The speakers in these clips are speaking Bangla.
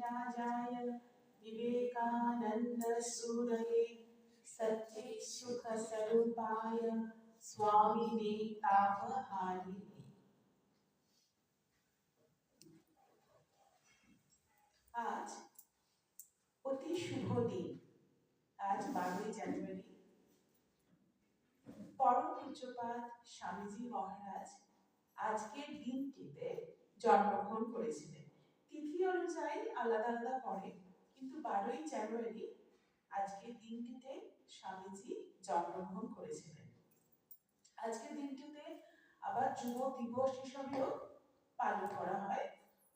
पंकजनयनाय विवेकानन्दसूरये सच्चित्सुखस्वरूपाय स्वामिने तापहारिणे আজ অতি শুভ দিন আজ বারোই জানুয়ারি পরম পূজ্যপাত স্বামীজি মহারাজ আজকের দিনটিতে জন্মগ্রহণ করেছিলেন তিথি অনুযায়ী আলাদা আলাদা পড়ে কিন্তু বারোই জানুয়ারি আজকের দিনটিতে স্বামীজি জন্মগ্রহণ করেছিলেন। আজকের দিনটিতে আবার যুব দিবস হিসাবেও পালন করা হয়।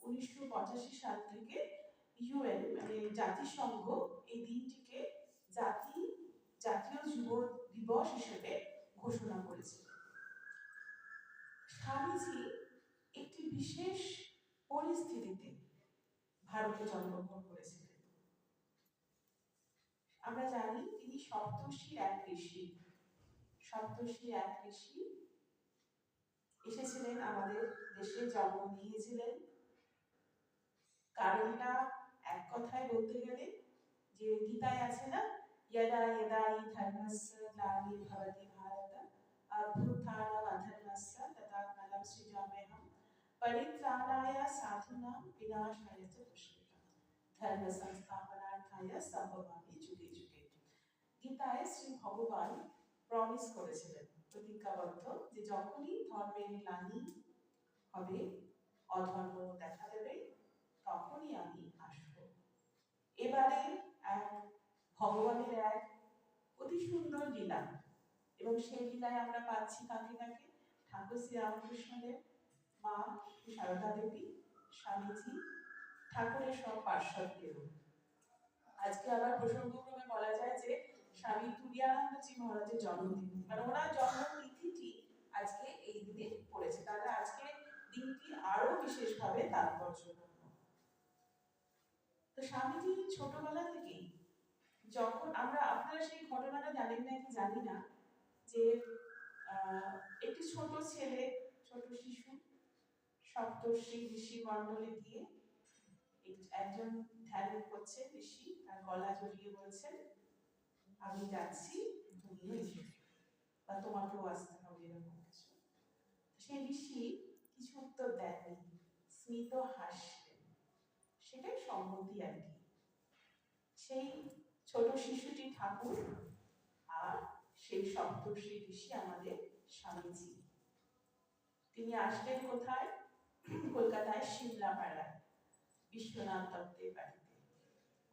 উনিশশো পঁচাশি সাল থেকে ইউএন মানে জাতিসংঘ, এই দিনটিকে জাতি, জাতীয় যুব দিবস হিসেবে ঘোষণা করেছিল স্বামীজি একটি বিশেষ ভারতে জন্মগ্রহণ করেছিলেন। আমরা জানি তিনি সপ্তর্ষির এক ঋষি। সপ্তর্ষির এক ঋষি এসেছিলেন আমাদের দেশে, জন্ম নিয়েছিলেন। কারণটা এক কথায় বলতে গেলে যে গীতায় আছে না, ইয়াদা ইয়াদা ই ধর্মস্য গ্লানি ভবতি ভারত অভ্যুত্থানম অধর্মস্য परित्राणाय साधूनां विनाशाय च दुष्कृताम् ধর্ম সংস্থাপনার্থায় সম্ভবামি যুগে যুগে গীতায় শ্রী ভগবান প্রমিস করেছিলেন প্রতিজ্ঞাবদ্ধ যে যখনই ধর্মের গ্লানি হবে অধর্ম দেখা দেবে তখনই আমি আসব এবারে এক ভগবানের এক অতি সুন্দর লীলা এবং সেই লীলায় আমরা পাচ্ছি কাকে কাকে ঠাকুর শ্রী রামকৃষ্ণদেব মা, সারদা দেবী, স্বামীজি, ঠাকুরের সব পার্শ্বদেরও আজকে আবার প্রসঙ্গক্রমে বলা যায় যে স্বামী তুরিয়ানন্দজি মহারাজের জন্মদিন। মানে ওনার জন্মতিথিটি আজকে এই দিনে পড়েছে। তাহলে আজকে দিনটি আরও বিশেষভাবে তাৎপর্যপূর্ণ। তো স্বামীজি ছোটবেলা থেকেই যখন আমরা, আপনারা সেই ঘটনাটা জানেন নাকি জানি না, যে একটি ছোট ছেলে, ছোট শিশু সপ্তর্ষি ঋষি মণ্ডলে এক- একজন ধ্যান করছে ঋষি, তার গলা জড়িয়ে বলছেন আমি যাচ্ছি বা তোমাকেও আসতে হবে এরকম কিছু। সেই ঋষি কিছু উত্তর দেননি, স্মিত হাসলেন। সেটাই সম্মতি আর কি। সেই ছোট শিশুটি ঠাকুর আর সেই সপ্তর্ষি ঋষি আমাদের স্বামীজি। তিনি আসলেন কোথায়? কলকাতায় সিমলাপাড়ায় বিশ্বনাথ দত্তের বাড়িতে।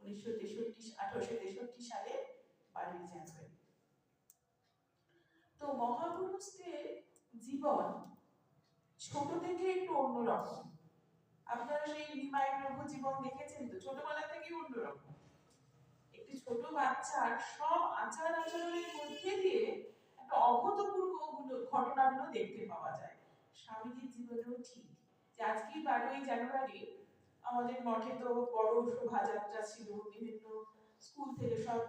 উনিশশো তেষট্টি, আঠারোশো তেষট্টি সালে বাড়ির জানুয়ারি তো মহাপুরুষদের জীবন ছোট থেকে একটু অন্যরকম। আপনারা সেই নিমাই প্রভু জীবন দেখেছেন তো? ছোটবেলা থেকেই অন্যরকম। একটি ছোট বাচ্চার সব আচার আচরণের মধ্যে দিয়ে একটা অভূতপূর্ব গুলো- ঘটনাগুলো দেখতে পাওয়া যায়। স্বামীজির জীবনেও ঠিক যে আজকেই বারোই জানুয়ারি আমাদের মঠে তো বড় শোভাযাত্রা ছিল, বিভিন্ন স্কুল থেকে সব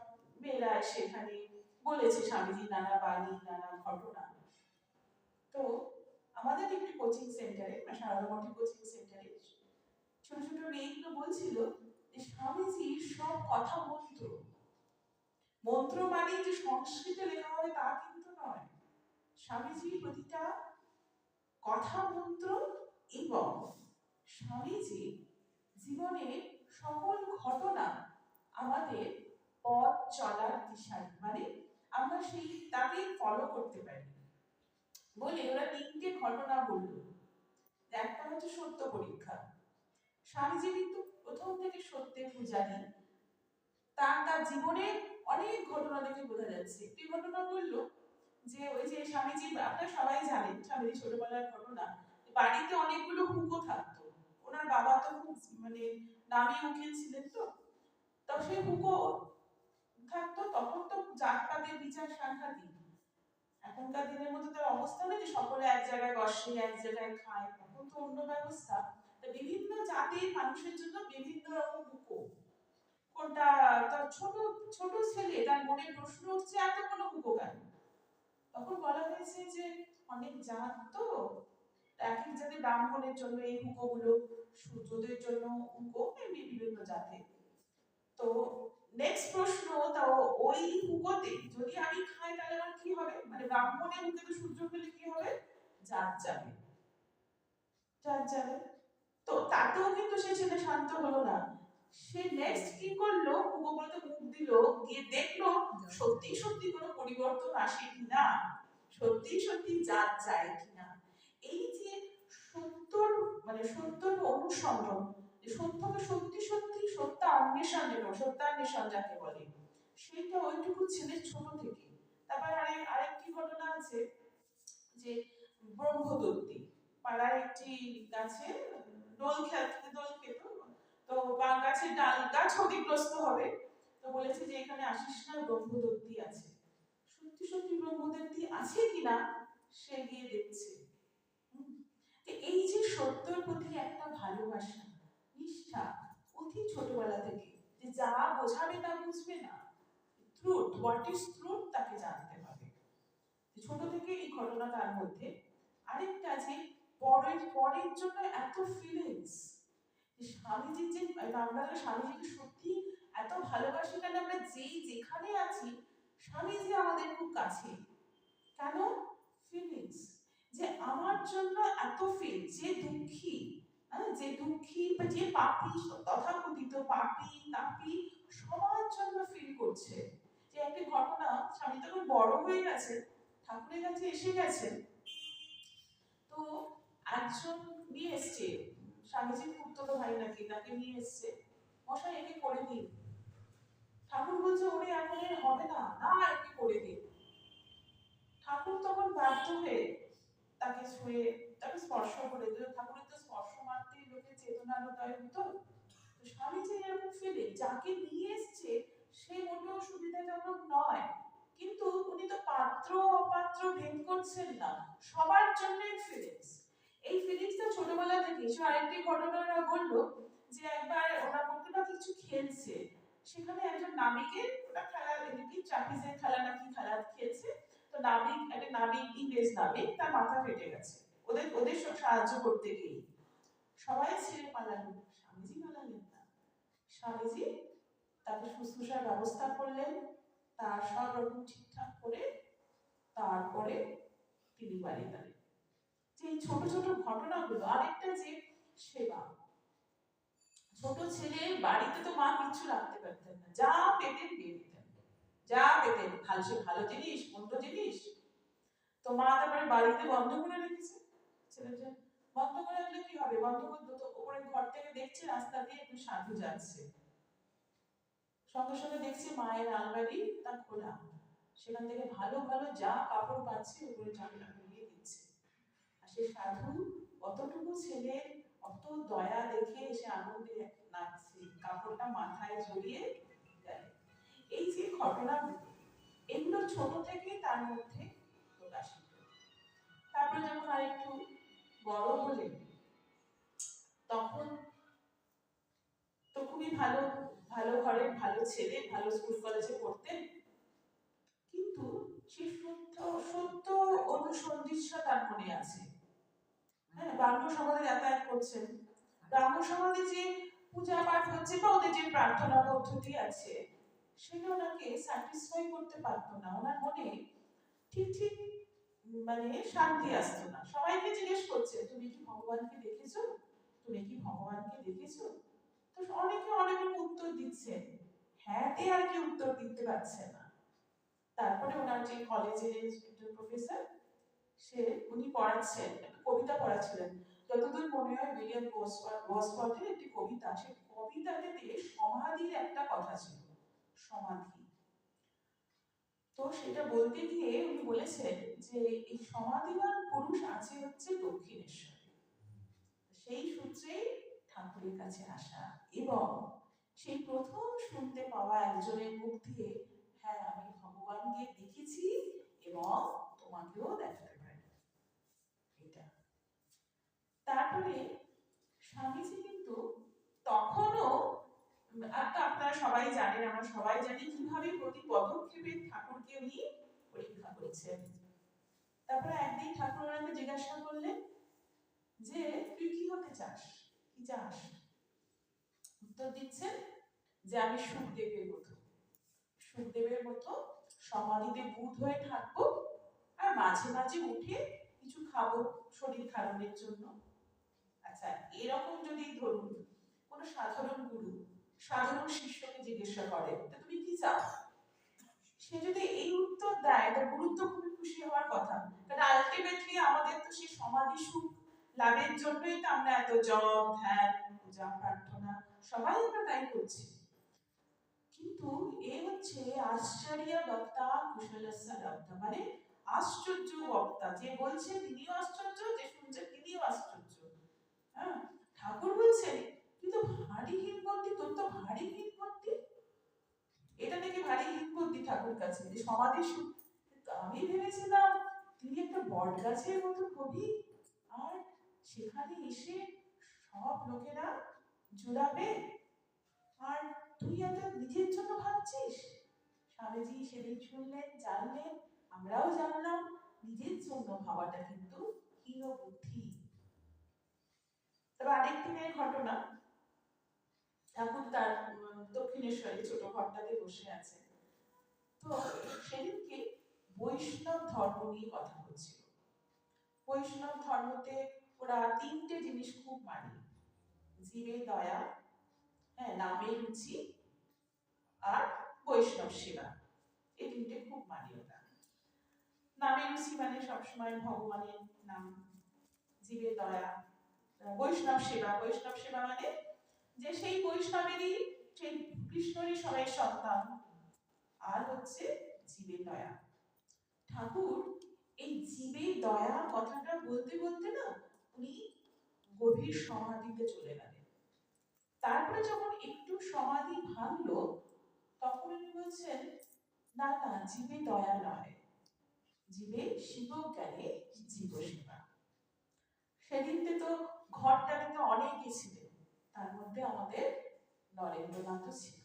মেয়েরা সেখানে বলেছে, স্বামীজি নানা বাণী, নানা ঘটনা। তো আমাদের একটি কোচিং সেন্টারে সারদা মঠের কোচিং সেন্টারে ছোট ছোট মেয়েগুলো বলছিল যে স্বামীজি সব কথা মন্ত্র। মন্ত্র মানে যে সংস্কৃতে লেখা হবে তা কিন্তু নয়। স্বামীজি প্রতিটা কথা মন্ত্র এবং স্বামীজি জীবনের সকল ঘটনা আমাদের পথ চলার দিশারি মানে আমরা সেই তাকে ফলো করতে পারি বলে ওরা তিনটে ঘটনা বলল। একটা হচ্ছে সত্য পরীক্ষা। স্বামীজি কিন্তু প্রথম থেকে সত্যের পূজারী। তার তার জীবনে অনেক ঘটনা দেখে বোঝা যাচ্ছে। একটি ঘটনা বলল যে, ওই যে স্বামীজি, আপনারা সবাই জানেন স্বামীজি ছোটবেলার ঘটনা। বাড়িতে অনেকগুলো হুকো থাকতো। ওনার বাবা তো মানে নামি উকিল ছিলেন তো। তো সেই হুকো থাকতো, তখন তো জাতপাতের বিচার সাংঘাতিক। এখনকার দিনের মধ্যে তো অবস্থা নেই যে সকলে এক জায়গায় বসে, এক জায়গায় খায়, তখন তো অন্য ব্যবস্থা। বিভিন্ন জাতির মানুষের জন্য বিভিন্ন রকম হুকো। কোনটা তার ছোট ছোট ছেলে, তার মনে প্রশ্ন উঠছে এত কোনো হুকো কেন? তখন বলা হয়েছে যে, অনেক জাত তো এক এক জাতি ব্রাহ্মণের জন্য এই হুকোগুলো সূর্যদের জন্য হুকো, এমনি বিভিন্ন জাতে। তো নেক্সট প্রশ্ন তাও ওই হুকোতে যদি আমি খাই, তাহলে আমার কি হবে? মানে ব্রাহ্মণের মুখে তো সূর্য পেলে কি হবে? জাত যাবে। জাত যাবে। তো তাতেও কিন্তু সে ছেলে শান্ত হলো না। সে নেক্সট কি করল? হুকোগুলোতে মুখ দিল, গিয়ে দেখল সত্যি সত্যি কোনো পরিবর্তন আসে কিনা? সত্যি সত্যি জাত যায় কিনা? এই যে সত্যর মানে সত্যর অনুসন্ধান যে সত্যকে সত্যি সত্যি সত্য অন্বেষণ যেন সত্যান্বেষণ যাকে বলে সেইটা ওইটুকু ছেলে ছোট থেকে। তারপর আরেক আরেকটি ঘটনা আছে যে ব্রহ্মদত্তি পাড়ার একটি গাছে দোল খেলতে দোল খেত, তো বা গাছের ডাল, গাছ ক্ষতিগ্রস্ত হবে। তো বলেছে যে এখানে আসিস না, ব্রহ্মদত্তি আছে। সত্যি সত্যি ব্রহ্মদত্তি আছে কিনা, সে গিয়ে দেখছে। এই যে সত্যর প্রতি একটা ভালোবাসা, নিষ্ঠা, অতি ছোটবেলা থেকে, যে যা বোঝাবে তা বুঝবে না ট্রুথ হোয়াট ইজ ট্রুথ তাকে জানতে হবে। ছোট থেকে এই ঘটনা তার মধ্যে। আরেকটা যে পরের পরের জন্য এত ফিলিংস স্বামীজির যে আমরা স্বামীজিকে সত্যি এত ভালোবাসি কেন? আমরা যেই যেখানে আছি, স্বামীজি আমাদের খুব কাছে কেন? ফিলিংস যে আমার জন্য এত ফিল যে দুঃখী হ্যাঁ যে দুঃখী বা যে পাপি, তথাকথিত পাপি, তাপি, সবার জন্য ফিল করছে। যে একটি ঘটনা, স্বামী তখন বড় হয়ে গেছে, ঠাকুরের কাছে এসে গেছেন তো একজন নিয়ে এসছে, স্বামীজির পুত্র ভাই নাকি, তাকে নিয়ে এসছে। মশাই, একে করে দিন। ঠাকুর বলছে, ওরে, এখন হবে না না, একে করে দিন। ঠাকুর তখন বাধ্য হয়ে তাকে ছুঁয়ে, তাকে স্পর্শ করে দিল। ঠাকুরের তো স্পর্শ মাত্রই লোকের চেতনানোদয় হতো। তো স্বামীজি এরকম ফিলিং যাকে নিয়ে এসছে, সে মোটেও সুবিধাজনক নয়। কিন্তু উনি তো পাত্র অপাত্র ভেদ করছেন না। সবার জন্যই ফিলিংস এই ফিলিংসটা ছোটবেলা থেকে সে আরেকটি ঘটনা ওরা বলল, যে একবার ওরা বলতে কিছু খেলছে। সেখানে একজন নাবিকের, ওটা খেলা কি চাপিজের খেলা নাকি খেলা খেলছে তো নাবিক, একটা নাবিক ইংরেজ নাবিক, তার মাথা ফেটে গেছে। ওদের ওদের সব সাহায্য করতে গিয়ে। সবাই ছেড়ে স্বামীজি পালালেন না। স্বামীজি তাকে শুশ্রূষার ব্যবস্থা করলেন। তার সব রকম ঠিকঠাক করে তারপরে তিনি বাড়ি গেলেন। যে ছোট ছোট ঘটনাগুলো, আরেকটা যে সেবা। ছোট ছেলে বাড়িতে তো মা কিচ্ছু রাখতে পারতেন না। যা পেতেন দিয়ে যা পেতেন, ভালো ভালো জিনিস, মন্দ জিনিস। তো মা তারপরে বাড়িতে বন্ধ করে রেখেছে? ছেলেটা বন্ধ করে রাখলে কি হবে? বন্ধ করে তো উপরে ঘর থেকে দেখছে, রাস্তা দিয়ে একটু সাধু যাচ্ছে। সঙ্গে সঙ্গে দেখছি মায়ের আলমারি তা খোলা। সেখান থেকে ভালো ভালো যা কাপড় পাচ্ছে উপরে চাকরি দিয়ে দিচ্ছে। আর সে সাধু, অতটুকু ছেলের অত দয়া দেখে সে আনন্দে নাচছে। কাপড়টা মাথায় জড়িয়ে এই যে ঘটনাগুলো এগুলো ছোট থেকে তার মধ্যে প্রকাশিত তারপরে যখন আর একটু বড় হলে, তখন তো খুবই ভালো ভালো ঘরের ভালো ছেলে, ভালো স্কুল কলেজে পড়তেন। কিন্তু সে সত্য সত্য অনুসন্ধিৎসা তার মনে আছে। হ্যাঁ ব্রাহ্ম সমাজে যাতায়াত করছেন। ব্রাহ্ম সমাজে যে পূজা পাঠ হচ্ছে বা ওদের যে প্রার্থনা পদ্ধতি আছে সেটা ওনাকে স্যাটিসফাই করতে পারতো না। ওনার মনে ঠিক ঠিক মানে শান্তি আসতো না। সবাইকে জিজ্ঞেস করছে, তুমি কি ভগবানকে দেখেছ? তুমি কি ভগবানকে দেখেছ? তো অনেকে অনেক উত্তর দিচ্ছে হ্যাঁ তে আর কি উত্তর দিতে পারছে না। তারপরে ওনার যে কলেজের প্রফেসর সে উনি পড়াচ্ছেন, একটা কবিতা পড়াচ্ছিলেন। যতদূর মনে হয় উইলিয়াম বসফর্ডের একটি কবিতা, সে কবিতাতে সমাধির একটা কথা ছিল। সমাধি। তো সেটা বলতে গিয়ে উনি বলেছেন যে, এই সমাধিবান পুরুষ আছে হচ্ছে দক্ষিণেশ্বরে। সেই সূত্রে ঠাকুরের কাছে আসা এবং সেই প্রথম শুনতে পাওয়া একজনের মুখ দিয়ে হ্যাঁ আমি ভগবানকে দেখেছি এবং তোমাকেও দেখাতে পারি। এটা। তারপরে স্বামীজি কিন্তু তখনও আপনারা সবাই জানেন, আমরা সবাই জানি কীভাবে প্রতি পদক্ষেপে ঠাকুরকে উনি পরীক্ষা করেছেন। তারপরে একদিন ঠাকুর ওনাকে জিজ্ঞাসা করলেন যে, তুই কি হতে চাস? কি চাস? উত্তর দিচ্ছেন যে, আমি সুখদেবের মতো। সুখদেবের মতো সমাধিতে বুধ হয়ে থাকব আর মাঝে মাঝে উঠে কিছু খাব শরীর খারাপের জন্য। আচ্ছা এরকম যদি ধরুন কোনো সাধারণ গুরু সাধারণ শিষ্যকে জিজ্ঞাসা করে তুমি কি চাও? সে যদি এই উত্তর দেয় তা গুরুত্ব খুবই খুশি হওয়ার কথা। কারণ আলটিমেটলি আমাদের তো সেই সমাধি সুখ লাভের জন্যই তো আমরা এত জপ, ধ্যান, পূজা, প্রার্থনা, সবাই আমরা তাই করছি। কিন্তু এ হচ্ছে আশ্চর্য বক্তা কুশলস্য লব্ধা মানে আশ্চর্য বক্তা, যে বলছে তিনিও আশ্চর্য, যে শুনছে তিনিও আশ্চর্য। হ্যাঁ ঠাকুর বলছেন তো ভারী হিমবন্দি তোর তো ভারী হিমবন্দি এটা নাকি ভারী হিমবন্দি ঠাকুর কাছে, যে সমাধি আমি ভেবেছিলাম তুই একটা বট গাছের মতো হবি, আর সেখানে এসে সব লোকেরা জোড়াবে, আর তুই এত নিজের জন্য ভাবছিস? স্বামীজি সেদিন শুনলেন, জানলেন, আমরাও জানলাম, নিজের জন্য ভাবাটা কিন্তু হীন বুদ্ধি তবে আরেক দিনের ঘটনা ঠাকুর তার দক্ষিণেশ্বরে ছোট ঘরটাতে বসে আছে। তো সেদিনকে বৈষ্ণব ধর্ম নিয়ে কথা হচ্ছিল। বৈষ্ণব ধর্মতে ওরা তিনটে জিনিস খুব মানে। জীবে দয়া হ্যাঁ নামে রুচি আর বৈষ্ণব সেবা। এই তিনটে খুব মানে ওরা। নামে রুচি মানে সবসময় ভগবানের নাম জীবে দয়া, বৈষ্ণব সেবা। বৈষ্ণব সেবা মানে যে সেই বৈষ্ণবেরই, সেই কৃষ্ণরই সবাই সন্তান। আর হচ্ছে জীবের দয়া। ঠাকুর, এই জীবের দয়া কথাটা বলতে বলতে না উনি গভীর সমাধিতে চলে গেলেন। তারপরে যখন একটু সমাধি ভাঙলো, তখন উনি বলছেন, না না জীবে দয়া নয়। জীবে শিবজ্ঞানে জীব সেবা। সেদিনকে তো ঘরটাতে তো অনেকে মধ্যে আমাদের নরেন্দ্রনাথও ছিল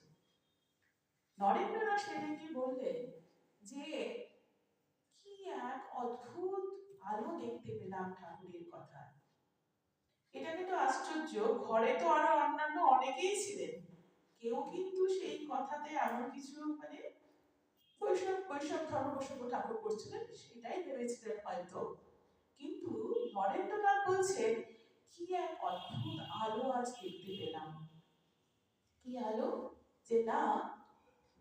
নরেন্দ্রনাথ সেদিনকে বললেন যে, কি এক অদ্ভুত আলো দেখতে পেলাম ঠাকুরের কথা এটা কিন্তু আশ্চর্য, ঘরে তো আরও অন্যান্য অনেকেই ছিলেন। কেউ কিন্তু সেই কথাতে এমন কিছু মানে বৈষ্ণব বৈষ্ণব ধর্ম ঠাকুর করছিলেন, সেটাই ভেবেছিলেন হয়তো। কিন্তু নরেন্দ্রনাথ বলছেন, কি এক অদ্ভুত আলো আজ দেখতে পেলাম। কি আলো? যে না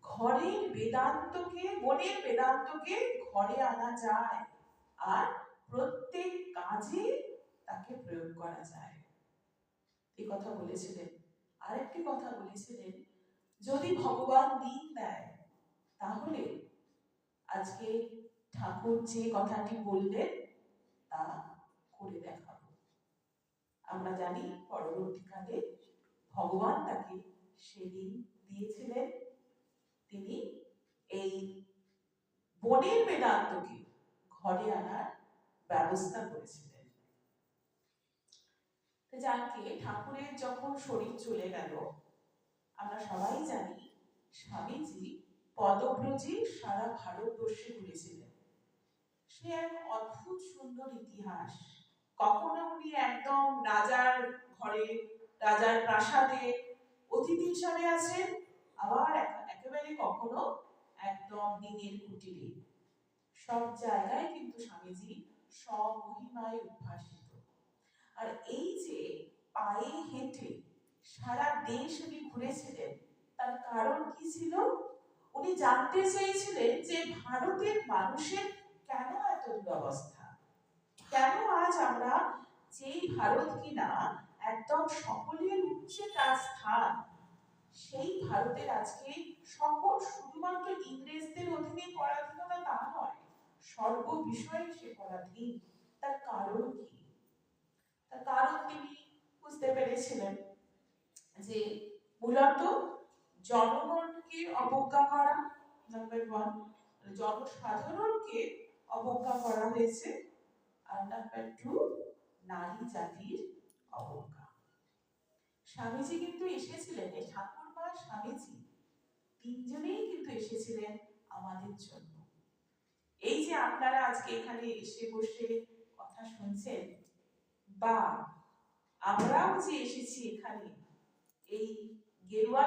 ঘরের বেদান্তকে মনের বেদান্তকে ঘরে আনা যায় আর প্রত্যেক কাজে তাকে প্রয়োগ করা যায়। এই কথা বলেছিলেন। আরেকটি কথা বলেছিলেন, যদি ভগবান দিন দেয়, তাহলে আজকে ঠাকুর যে কথাটি বললেন তা করে দেখাবো আমরা জানি পরবর্তীকালে ভগবান তাকে সেদিন দিয়েছিলেন। তিনি এই বনের বেদান্তকে ঘরে আনার ব্যবস্থা করেছিলেন। যাকে ঠাকুরের যখন শরীর চলে গেল, আমরা সবাই জানি স্বামীজি পদব্রজে সারা ভারতবর্ষে ঘুরেছিলেন। সে এক অদ্ভুত সুন্দর ইতিহাস কখনো উনি একদম রাজার ঘরে, রাজার প্রাসাদে অতিথি হিসাবে আছেন, আবার একেবারে কখনো একদম দিনের কুটিরে। সব জায়গায় কিন্তু স্বামীজি সব মহিমায় উদ্ভাসিত। আর এই যে পায়ে হেঁটে সারা দেশ উনি ঘুরেছিলেন, তার কারণ কি ছিল? উনি জানতে চেয়েছিলেন যে ভারতের মানুষের কেন এত দুরবস্থা? কেন আজ আমরা যেই ভারত কিনা একদম সকলের উচ্চে তার স্থান, সেই ভারতের আজকে সকল, শুধুমাত্র ইংরেজদের অধীনে পরাধীনতা তা নয় সর্ব বিষয়ে সে পরাধীন। তার কারণ কি? তার কারণ তিনি বুঝতে পেরেছিলেন যে মূলত জনগণকে অবজ্ঞা করা নাম্বার ওয়ান জনসাধারণকে অবজ্ঞা করা হয়েছে। আর নারী জাতির অবজ্ঞা। স্বামীজি কিন্তু এসেছিলেন, এই ঠাকুরমা স্বামীজি তিনজনেই কিন্তু এসেছিলেন আমাদের জন্য। এই যে আপনারা আজকে এখানে এসে বসে কথা শুনছেন, বা আমরাও যে এসেছি এখানে, এই গেরুয়া